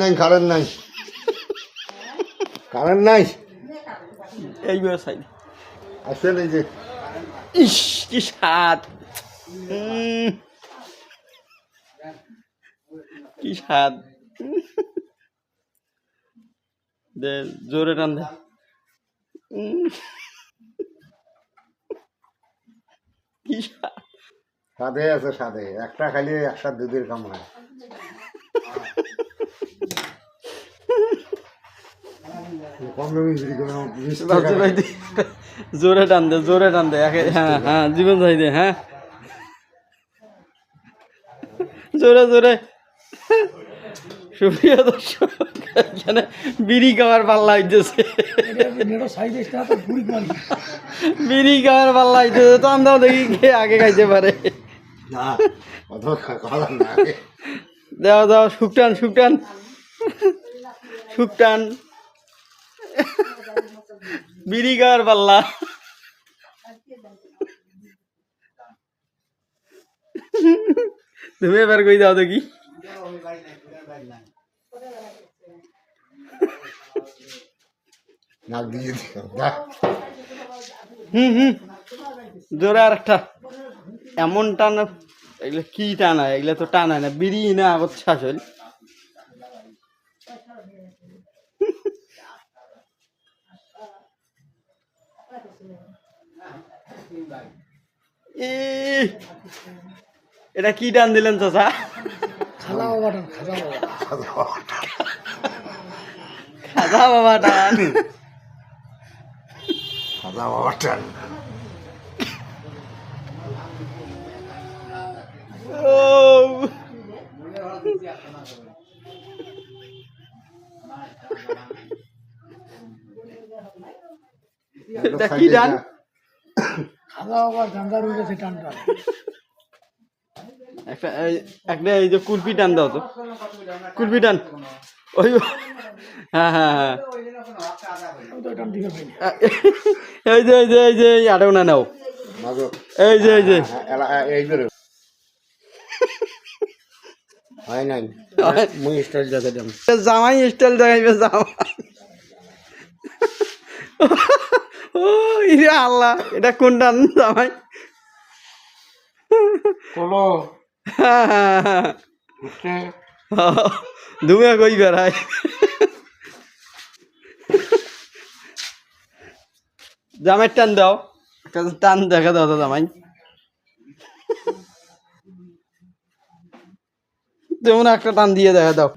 নাই কারেন্ট নাই। কারেন্ট নাই? এইবার সাইড এই যে? ইস কি স্বাদ। কি স্বাদ। দে জোরে টান দে। কি স্বাদ। সাদে আছে সাদে একটা খালি একসাথ দুধের কাম হয়। জোরে টান দে জোরে টান দে হ্যাঁ হ্যাঁ জীবন ভাই দে হ্যাঁ। জোরে জোরে। সুপ্রিয় দর্শক এখানে বিড়ি খাওয়ার পাল্লা হইতেছে। বিড়ি খাওয়ার পাল্লা হইতেছে তো আমরাও দেখি কে আগে খাইতে পারে। না অত খাওয়া না। দাও দাও শুকটান শুকটান শুকটান বিড়ি খাওয়ার পাল্লা। তুমি এবার কই দাও দেখি হুম হুম। জোরে আর একটা এমন টান এগুলো কি টানা এগুলো তো টানা না। বিড়ি না আগত শাসল এটা কি টান দিলেন চাচা? খাজা বাবা টান। খাজা বাবা টান। ও এটা কি টান একটা এই- একটা এই যে কুলপি টান দাও তো। কুলপি টান। ওই হ্যাঁ হ্যাঁ হ্যাঁ। এই যে এই যে এই যে আরেও না নাও। এই যে এই যে। এই হয় দিলাম জামাই স্টাইল দেখাইবে জামাই। ও ইরে আল্লাহ এটা কোন টান জামাই? চলো ধুমে কই বেড়ায়? জামাই টান দাও। টান দেখা দাও তো জামাই। তেমন একটা টান দিয়ে দেখা দাও।